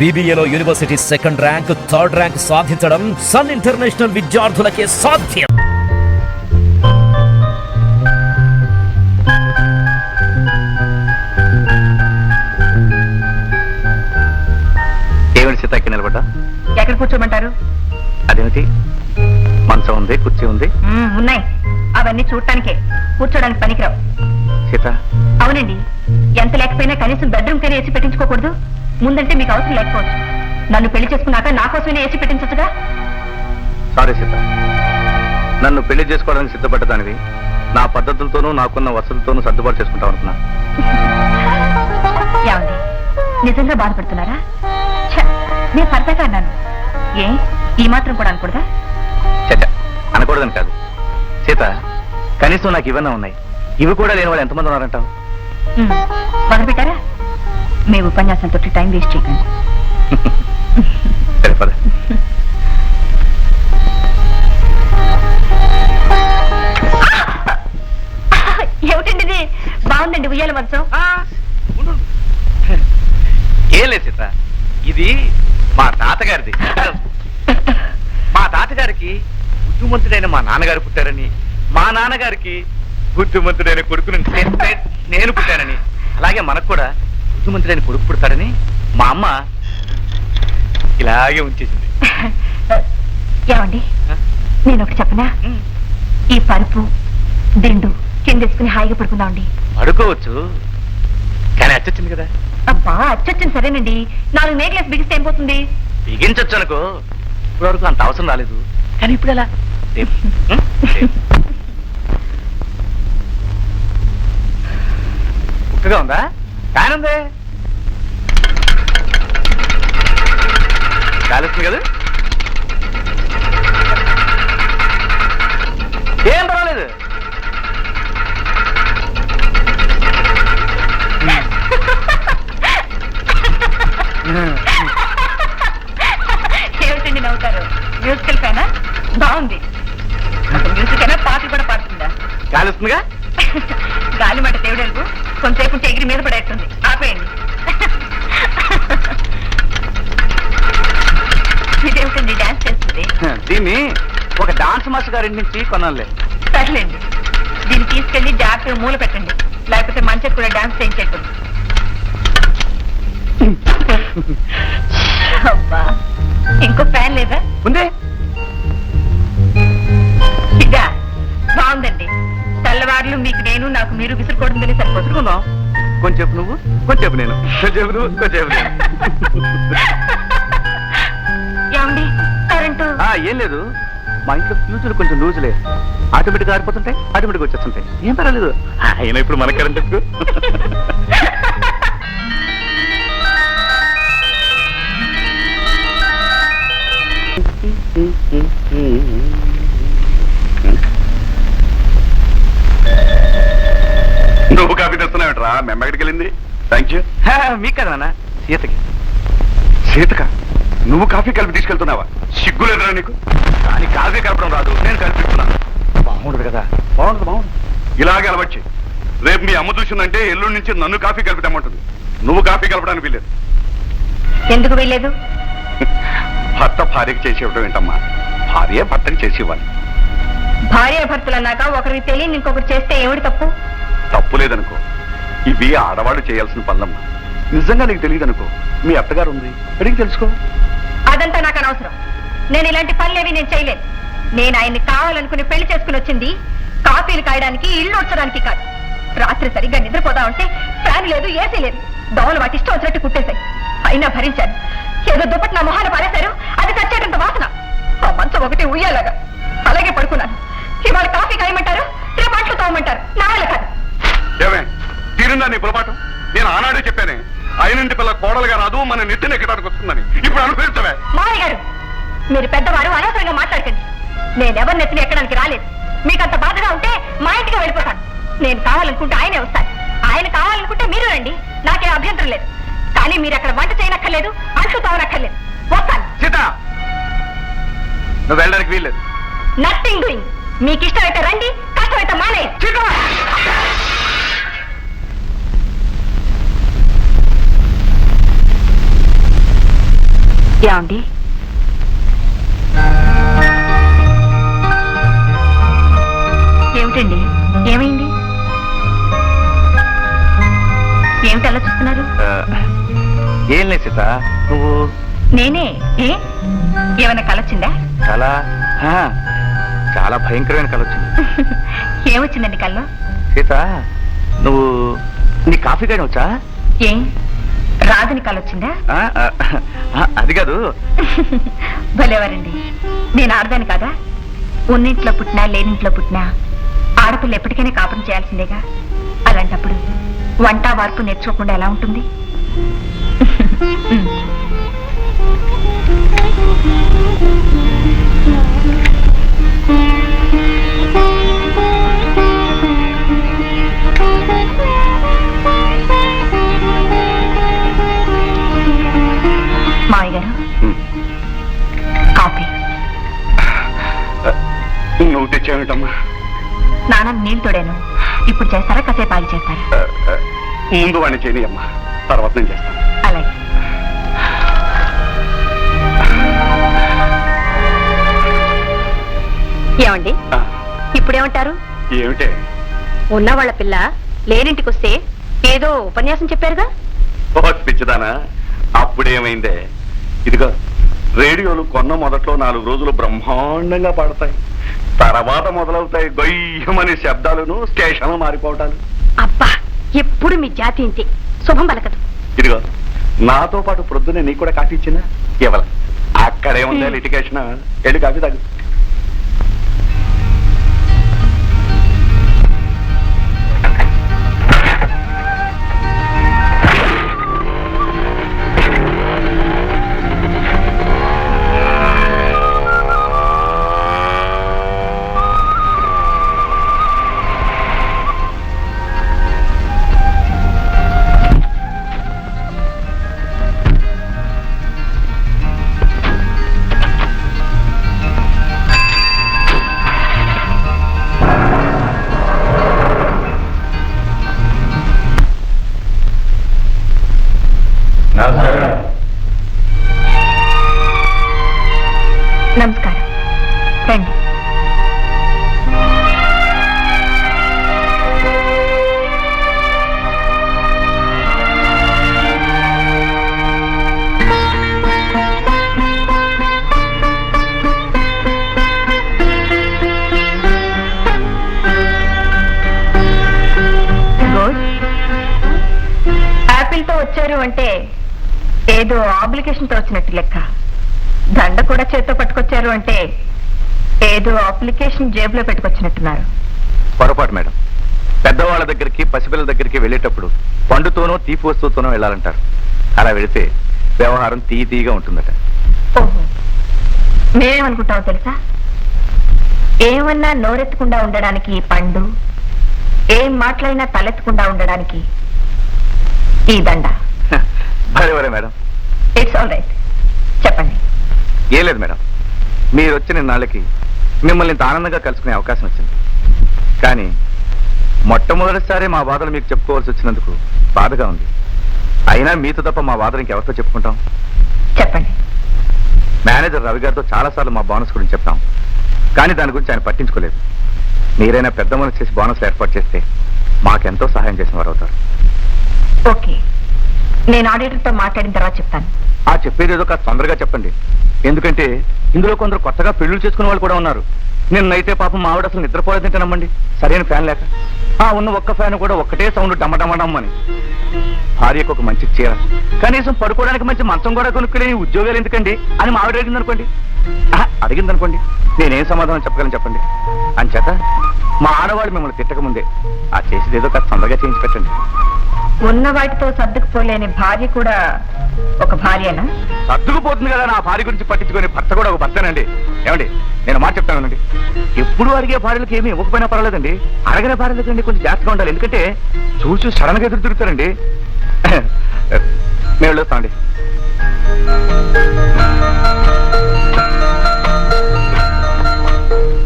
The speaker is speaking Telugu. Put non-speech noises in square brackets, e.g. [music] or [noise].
బీబీఏలో university second rank third rank సాధించడం సన్ ఇంటర్నేషనల్ విద్యార్థులకే సాధ్యం. ఏమిటి సీతకి నిలబడ్డా? ఎక్కడ కూర్చోమంటారు? అదేమిటి? మంచం ఉంది కుర్చీ ఉంది? మ్మ్, ఉన్నాయి. అవన్నీ చూడటానికే. కూర్చోడానికి పనికిరావు. సీత? అవునండి. ఎంత లేకపోయినా కనీసం బెడ్రూమ్ కైనా ఏసీ పెట్టించుకోకూడదు. ముందంటే మీకు అవసరం లేకపోవచ్చు. నన్ను పెళ్ళి చేసుకున్నాక నా కోసమైనా ఏసీ పెట్టించచ్చుగా? సారీ సీత. నన్ను పెళ్ళి చేసుకోవడానికి సిద్ధపడ్డదానివి నా పద్ధతులతోనూ నాకున్న వసతులతోనూ సర్దుబాటు చేసుకుంటాం అనుకున్నా. [laughs] నిజంగా బాధపడుతున్నారా? నేను సరదాగా అన్నాను. ఏ ఈ మాత్రం కూడా అనకూడదా? చచ్చ అనకూడదని కాదు. సీత కనీసం నాకు ఇవన్నీ ఉన్నాయి. ఇవి కూడా లేని వాళ్ళు ఎంతమంది ఉన్నారంటావు? మ్మ్, మొదలు పెట్టారా మీ ఉపన్యాసంతో టైం వేస్ట్ చేయకండి. సరే పద. ఏమిటండి ఇది బాగుందండి ఉయ్యాల మంచం ఏం లేదు సీత ఇది మా తాతగారిది. మా తాతగారికి బుద్ధిమంతుడైన మా నాన్నగారు పుట్టారని మా నాన్నగారికి బుద్ధిమంతుడైన కొడుకుని నేను పుట్టానని అలాగే మనకు కూడా బుద్ధిమంతుడైన కొడుకు పుడతాడని మా అమ్మ ఇలాగే ఉంచేసింది. [laughs] ఏమండి? నేను ఒకటి చెప్పనా? ఈ పరుపు దిండు కిందేసుకుని హాయిగా పడుకుందామండి. పడుకోవచ్చు. కానీ అచ్చొచ్చింది కదా. అబ్బా అచ్చొచ్చింది సరేనండి. నాలుగు నేగ్లెస్ బిగిస్తే ఏం పోతుంది బిగించొచ్చు అనుకో. ఇప్పటివరకు అంత అవసరం రాలేదు. కానీ ఇప్పుడు ఎలా? [laughs] ఉందా? ఫ్యాన్ ఉంది కాలుస్తుంది కదా? ఏం పర్వాలేదు. ఏమిటండి నవ్వుతారు? మ్యూజికల్ ఫ్యానా? బాగుంది. మ్యూజిక్ అయినా పాటలు కూడా పాడుతుందా? కాలుస్తుందిగా? ఉంటే ఎగిరి మీద పడేస్తుంది. ఆపేయండి. ఇదేమిటండి డాన్స్ చేస్తుంది? దీన్ని ఒక డాన్స్ మాస్టర్ గారి నుంచి కొనాలి సర్లేండి. దీన్ని తీసుకెళ్ళి జాగ్రత్తగా మూల పెట్టండి. లేకపోతే మంచిగా కూడా డాన్స్ చేయించేట్టుంది [laughs] అబ్బా. వదులుకుందాం కొంచెం నువ్వు కొంచెం నేను. కొంచెం నువ్వు కొంచెం నేను. ఆ, ఏం లేదు. మా ఇంట్లో ఫ్యూచర్ కొంచెం లూజులే ఆటోమేటిక్ ఆరిపోతుంటాయి ఆటోమేటిక్ వచ్చేస్తుంటాయి. ఏం పర్వాలేదు. అయినా ఇప్పుడు మన కరెంట్ ఎందుకు? [laughs] కాఫీ తెస్తున్నావుట్రా మేము ఎక్కడికి వెళ్ళింది? థ్యాంక్ యూ హా, మీకు కదా నాన్న సీతకి. సీతక? నువ్వు కాఫీ కలిపి తీసుకెళ్తున్నావా? సిగ్గు లేదురా నీకు? కానీ కాఫీ కలపడం రాదు నేను కల్పిస్తున్నాను బాగుండదు కదా. బాగుంది బాగుంది ఇలాగే అలవచ్చి రేపు మీ అమ్మ చూసిందంటే ఎల్లుండి నుంచి నన్ను కాఫీ కలిపి తెమ్మంటుంది నువ్వు కాఫీ కలపడానికి వీలేదు ఎందుకు వెళ్ళలేదు భర్త భార్యకి చేసి ఇవ్వడం ఏంటమ్మా? భార్య భర్తకి చేసి ఇవ్వాలి. భార్య భర్తలు అన్నాక ఒకరికి తెలియని ఇంకొకరు చేస్తే ఏమిటి తప్పు? తప్పు లేదనుకో. ఇవి ఆడవాళ్ళు చేయాల్సిన పనులమ్మా. నిజంగా నీకు తెలియదు అనుకో. మీ అత్తగారు ఉంది. అడిగి తెలుసుకో. అదంతా నాకు అనవసరం. నేను ఇలాంటి పనులేవి నేను చేయలేను నేను ఆయన్ని కావాలనుకుని పెళ్ళి చేసుకుని వచ్చింది కాఫీలు కాయడానికి ఇల్లు వచ్చడానికి కాదు. రాత్రి సరిగ్గా నిద్రపోదా ఉంటే ఫ్యాన్ లేదు ఏసీ లేదు. దోమలు వాటి ఇష్టం వచ్చినట్టు కుట్టేశాయి. అయినా భరించాను. ఏదో దుప్పటి నా మొహాలు పారేశారు. అది చచ్చేటంత వాసన. ఆ మంచం ఒకటి ఉయ్యాలగా. అయినంటి పిల్ల కోడలుగా రాదు మన నెత్తిన ఎక్కడానికి వస్తుందని. ఇప్పుడు అనుభవించవే. మామయ్య గారు మీరు పెద్దవారు అనవసరంగా మాట్లాడకండి. నేనెవరి నెత్తిని ఎక్కడానికి రాలేదు. మీకంత బాధగా ఉంటే మా ఇంటికి వెళ్ళిపోతాను. నేను కావాలనుకుంటే ఆయనే వస్తాను ఆయన కావాలనుకుంటే మీరు రండి. నాకేం అభ్యంతరం లేదు. కానీ మీరు అక్కడ వంట చేయనక్కర్లేదు అంట్లు తోవనక్కర్లేదు. వస్తాను. సీత నువ్వు వెళ్ళడానికి వీల్లేదు. నథింగ్ డూయింగ్ మీకు ఇష్టమైతే రండి కష్టమైతే మానే ఏమండి? ఏమిటండి? ఏమైంది? ఏమిటి అలా చూస్తున్నారు? ఏం లేదు సీత. నువ్వు నేనే? ఏ? ఏమైనా కలొచ్చిందా చాలా ఆ, చాలా భయంకరమైన కళ వచ్చింది. [laughs] ఏమొచ్చిందండి కల్లో? సీత నువ్వు నీ కాఫీ కానీ వచ్చా? ఏం? రాదని కలొచ్చిందా ఆ, ఆ, ఆ, అది కాదు భలేవారండి నేను ఆడదాను కదా ఉన్నింట్లో పుట్టినా లేనింట్లో పుట్టినా ఆడపిల్ల ఎప్పటికైనా కాపురం చేయాల్సిందేగా అలాంటప్పుడు వంట వార్పు నేర్చుకోకుండా ఎలా ఉంటుంది ఉమ్. తోడాను ఇప్పుడు చేస్తారా? కాసేపు ఆగి చేస్తారా? ముందు వాడిని చేయని అమ్మా. తర్వాత నేను చేస్తాను. అలాగే. ఏమండి? ఇప్పుడేమంటారు? ఏమిటే? ఉన్న వాళ్ళ పిల్ల లేనింటికి వస్తే ఏదో ఉపన్యాసం చెప్పారుగా? పిచ్చిదానా. అప్పుడేమైందే? ఇదిగో రేడియోలు కొన్న మొదట్లో నాలుగు రోజులు బ్రహ్మాండంగా పాడతాయి. తర్వాత మొదలవుతాయి గొయ్యమనే శబ్దాలను స్టేషన్లు మారిపోవటాలు. అబ్బా ఎప్పుడు మీ జాతి ఇంతే. శుభం పలకదు. ఇదిగో నాతో పాటు ప్రొద్దునే నీకు కూడా కాఫీ ఇచ్చిందా ఇవ్వాల. అక్కడే ఉందా లిటికేషన్ వెళ్ళి కాఫీ తాగు. అంటే ఏదో అప్లికేషన్తో వచ్చినట్టు లెక్క. దండ కూడా చేత్తో పట్టుకొచ్చారు అంటే ఏదో అప్లికేషన్ జేబులో పెట్టుకొచ్చినట్టున్నారు. పొరపాటు మేడం. పెద్దవాళ్ళ దగ్గరికి పసిపిల్లల దగ్గరికి వెళ్ళేటప్పుడు పండుతోనో తీపి వస్తువుతోనో వెళ్ళాలంటారు. అలా వెళితే వ్యవహారం తీయ తీయగా ఉంటుందట. ఓహో. మేమేమనుకుంటామో తెలుసా? ఏమన్నా నోరెత్తకుండా ఉండడానికి ఈ పండు ఏం మాట్లాడినా తలెత్తకుండా ఉండడానికి ఈ దండ. [laughs] భలే భలే మేడం. ఇట్స్ ఆల్ రైట్ చెప్పండి. ఏం లేదు మేడం. మీరు వచ్చిన నాళ్ళకి మిమ్మల్ని ఇంత ఆనందంగా కలుసుకునే అవకాశం వచ్చింది. కానీ మొట్టమొదటిసారి మా బాధలు మీకు చెప్పుకోవాల్సి వచ్చినందుకు బాధగా ఉంది. అయినా మీతో తప్ప మా బాధలు ఇంకెవరితో చెప్పుకుంటాం? చెప్పండి. మేనేజర్ రవి గారితో చాలాసార్లు మా బోనస్ గురించి చెప్పాం కానీ దాని గురించి ఆయన పట్టించుకోలేదు. మీరైనా పెద్ద మనసు చేసి బోనస్లు ఏర్పాటు చేస్తే మాకెంతో సహాయం చేసిన వారు అవుతారు ఓకే. నేను ఆడిటర్తో మాట్లాడిన తర్వాత చెప్తాను. ఆ చెప్పేది ఏదో కాస్త తొందరగా చెప్పండి. ఎందుకంటే ఇందులో కొందరు కొత్తగా పెళ్ళి చేసుకునే వాళ్ళు కూడా ఉన్నారు. నిన్నైతే పాపం మావిడ అసలు నిద్రపోలేదంటే నమ్మండి. సరైన ఫ్యాన్ లేక. ఆ ఉన్న ఒక్క ఫ్యాన్ కూడా ఒక్కటే సౌండ్ డమ్మడమ్మడమ్మని భార్యకు ఒక మంచి చీర. కనీసం పడుకోవడానికి మంచి మంచం కూడా కొనుక్కునే ఉద్యోగాలు ఎందుకండి? అని మావిడ ఆవిడ అడిగింది అనుకోండి అడిగింది అనుకోండి నేనేం సమాధానం చెప్పగలను చెప్పండి. అంచేత మా ఆడవాళ్ళు మిమ్మల్ని తిట్టక ముందే ఆ చేసేది ఏదో కాస్త తొందరగా చేయించి పెట్టండి. ఉన్న వాటితో సర్దుకుపోలేని భార్య కూడా ఒక భార్యనా? సర్దుకుపోతుంది కదా నా భార్య గురించి పట్టించుకునే భర్త కూడా ఒక భర్తనండి. ఏమండి నేను మాట చెప్తానండి ఎప్పుడు అడిగే భార్యలకు ఏమీ ఇవ్వకపోయినా పర్వాలేదండి. అడగని భార్యలకండి కొంచెం జాగ్రత్తగా ఉండాలి. ఎందుకంటే చూసి సడన్గా ఎదురు తిరుగుతారండి. [coughs] మేము వెళ్ళొస్తామండి.